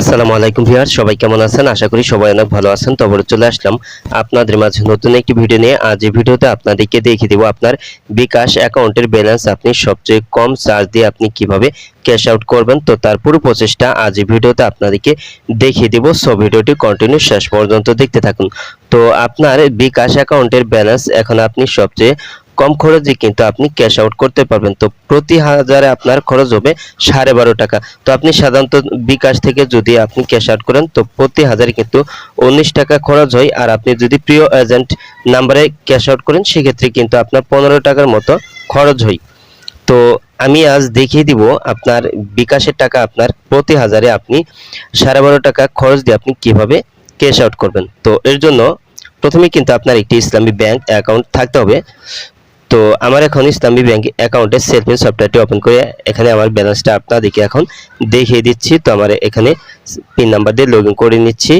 আসসালামু আলাইকুম ভিউয়ার সবাই কেমন আছেন? আশা করি সবাই অনেক ভালো আছেন। তবে চলে আসলাম আপনাদের মাঝে নতুন একটি ভিডিও নিয়ে। আজ এই ভিডিওতে আপনাদেরকে দেখিয়ে দেবো আপনার বিকাশ অ্যাকাউন্টের ব্যালেন্স। আপনি সবচেয়ে কম চার্জ দিয়ে আপনি কীভাবে ক্যাশ আউট করবেন? তো তার পুরো প্রচেষ্টা আজ এই ভিডিওতে আপনাদেরকে দেখিয়ে দেবো। সো ভিডিওটি কন্টিনিউ শেষ পর্যন্ত দেখতে থাকুন। তো আপনার বিকাশ অ্যাকাউন্টের ব্যালেন্স এখন আপনি সবচেয়ে কম খরচে কিন্তু আপনি ক্যাশ আউট করতে পারবেন। তো প্রতি হাজারে আপনার খরচ হবে সাড়ে বারো টাকা। তো আপনি সাধারণত বিকাশ থেকে যদি আপনি ক্যাশ আউট করেন, তো প্রতি হাজারে কিন্তু উনিশ টাকা খরচ হয়। আর আপনি যদি প্রিয় এজেন্ট নাম্বারে ক্যাশ আউট করেন, সেক্ষেত্রে কিন্তু আপনার পনেরো টাকার মতো খরচ হয়। তো আমি আজ দেখিয়ে দিব আপনার বিকাশের টাকা আপনার প্রতি হাজারে আপনি সাড়ে বারো টাকা খরচ দিয়ে আপনি কীভাবে ক্যাশ আউট করবেন। তো এর জন্য প্রথমে কিন্তু আপনার একটি ইসলামী ব্যাংক অ্যাকাউন্ট থাকতে হবে। তো আমার এখন ইসলামী ব্যাংক অ্যাকাউন্টের সেলফিন সফটওয়্যারটি ওপেন করে এখানে আমার ব্যালেন্সটা আপনাদেরকে এখন দেখিয়ে দিচ্ছি। তো আমার এখানে পিন নাম্বার দিয়ে লগ করে নিচ্ছি।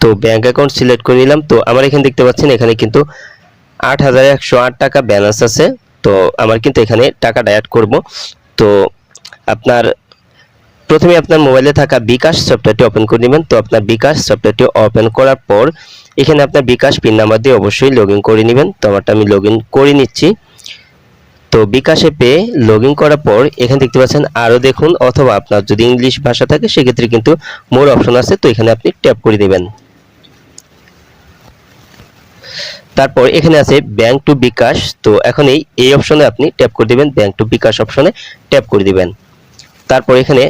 তো ব্যাংক অ্যাকাউন্ট সিলেক্ট করে নিলাম। তো আমার এখানে দেখতে পাচ্ছেন, এখানে কিন্তু আট হাজার একশো আট টাকা ব্যালেন্স আছে। তো আমার কিন্তু এখানে টাকাটা অ্যাড করব। তো আপনার প্রথমে আপনার মোবাইলে থাকা বিকাশ সফটওয়্যারটি ওপেন করে নেবেন। তো আপনার বিকাশ সফটওয়্যারটি ওপেন করার পর, এখানে আপনার বিকাশ পিন নাম্বার দিয়ে অবশ্যই লগ করে নেবেন। তো আমারটা আমি লগ করে নিচ্ছি। তো বিকাশে পেয়ে লগ করার পর, এখানে দেখতে পাচ্ছেন আরও দেখুন, অথবা আপনার যদি ইংলিশ ভাষা থাকে, সেক্ষেত্রে কিন্তু মোর অপশন আছে। তো এখানে আপনি ট্যাপ করে দেবেন। তারপর এখানে আছে ব্যাংক টু বিকাশ। তো এখন এই এই অপশনে আপনি ট্যাপ করে দিবেন। ব্যাংক টু বিকাশ অপশনে ট্যাপ করে দিবেন। তারপর এখানে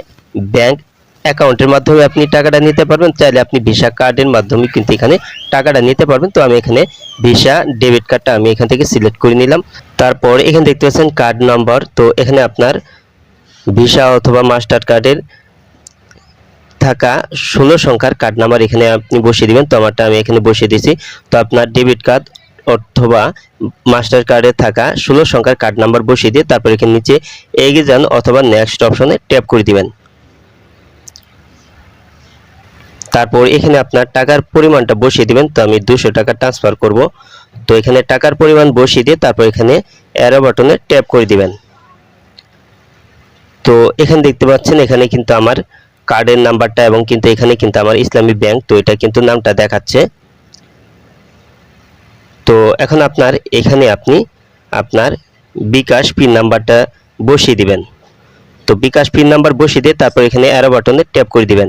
ব্যাংক অ্যাকাউন্টের মাধ্যমে আপনি টাকাটা নিতে পারবেন। চাইলে আপনি ভিসা কার্ডের মাধ্যমে কিন্তু এখানে টাকাটা নিতে পারবেন। তো আমি এখানে ভিসা ডেবিট কার্ডটা আমি এখান থেকে সিলেক্ট করে নিলাম। তারপর এখানে দেখতে পাচ্ছেন কার্ড নাম্বার তো এখানে আপনার ভিসা অথবা মাস্টার কার্ডের থাকা ষোলো সংখ্যার কার্ড নাম্বার এখানে আপনি বসিয়ে দিবেন। তো আমারটা আমি এখানে বসিয়ে দিয়েছি। তো আপনার ডেবিট কার্ড অথবা মাস্টার কার্ডে থাকা ষোলো সংখ্যার কার্ড নাম্বার বসিয়ে দিয়ে তারপর এখানে নিচে এগিয়ে যান অথবা নেক্সট অপশনে ট্যাপ করে দিবেন। তারপর এখানে আপনার টাকার পরিমাণটা বসিয়ে দিবেন, তো আমি দুশো টাকা ট্রান্সফার করব। তো এখানে টাকার পরিমাণ বসিয়ে দিয়ে তারপর এখানে অ্যারো বাটনে ট্যাপ করে দিবেন। তো এখানে দেখতে পাচ্ছেন, এখানে কিন্তু আমার কার্ডের নাম্বারটা এবং কিন্তু এখানে কিন্তু আমার ইসলামী ব্যাংক তো এটা কিন্তু নামটা দেখাচ্ছে। তো এখন আপনার, এখানে আপনি আপনার বিকাশ পিন নাম্বারটা বসিয়ে দিবেন। তো বিকাশ পিন নাম্বার বসিয়ে দিয়ে তারপর এখানে অ্যারো বাটনে ট্যাপ করে দিবেন।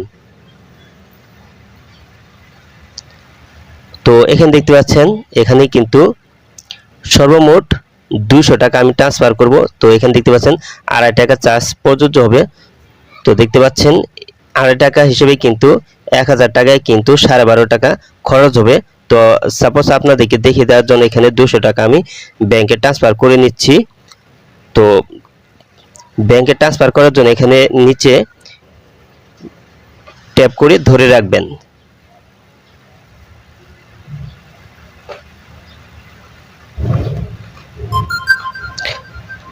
তো এখানে দেখতে পাচ্ছেন, এখানে কিন্তু সর্বমোট দুশো টাকা আমি ট্রান্সফার করব। তো এখানে দেখতে পাচ্ছেন, আড়াই টাকা চার্জ প্রযোজ্য হবে। তো দেখতে পাচ্ছেন, আড়াই টাকা হিসেবে কিন্তু এক হাজার টাকায় কিন্তু সাড়ে বারো টাকা খরচ হবে। তো সাপোজ আপনাদেরকে দেখিয়ে দেওয়ার জন্য এখানে দুশো টাকা আমি ব্যাংকে ট্রান্সফার করে নিচ্ছি। তো ব্যাংকে ট্রান্সফার করার জন্য এখানে নিচে ট্যাপ করে ধরে রাখবেন।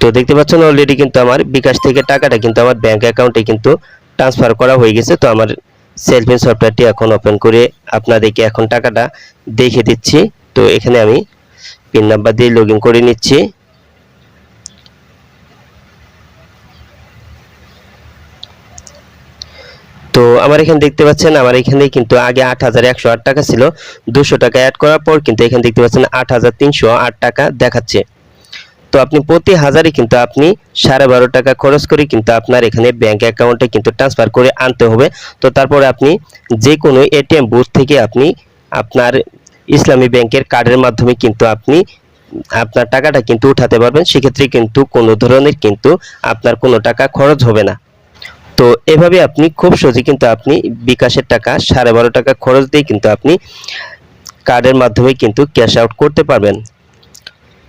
তো দেখতে পাচ্ছেন অলরেডি কিন্তু আমার বিকাশ থেকে টাকাটা কিন্তু আমার ব্যাংক অ্যাকাউন্টে কিন্তু ট্রান্সফার করা হয়ে গেছে। তো আমার সেলফিন সফটওয়্যারটি এখন ওপেন করে আপনাদেরকে এখন টাকাটা দেখে দিচ্ছি। তো এখানে আমি পিন নাম্বার দিয়ে লগ করে নিচ্ছি। তো আমার এখানে দেখতে পাচ্ছেন, আমার এখানে কিন্তু আগে আট হাজার একশো আট টাকা ছিল। দুশো টাকা অ্যাড করার পর কিন্তু এখানে দেখতে পাচ্ছেন আট হাজার তিনশো আট টাকা দেখাচ্ছে। তো আপনি প্রতি হাজারে কিন্তু আপনি সাড়ে বারো টাকা খরচ করে কিন্তু আপনার এখানে ব্যাংক অ্যাকাউন্টে কিন্তু ট্রান্সফার করে আনতে হবে। তো তারপরে আপনি যে কোনো এটিএম বুথ থেকে আপনি আপনার ইসলামী ব্যাংকের কার্ডের মাধ্যমে কিন্তু আপনি আপনার টাকাটা কিন্তু উঠাতে পারবেন। সেক্ষেত্রে কিন্তু কোনো ধরনের কিন্তু আপনার কোনো টাকা খরচ হবে না। তো এভাবে আপনি খুব সহজে কিন্তু আপনি বিকাশের টাকা সাড়ে বারো টাকা খরচ দিয়ে কিন্তু আপনি কার্ডের মাধ্যমে কিন্তু ক্যাশ আউট করতে পারবেন।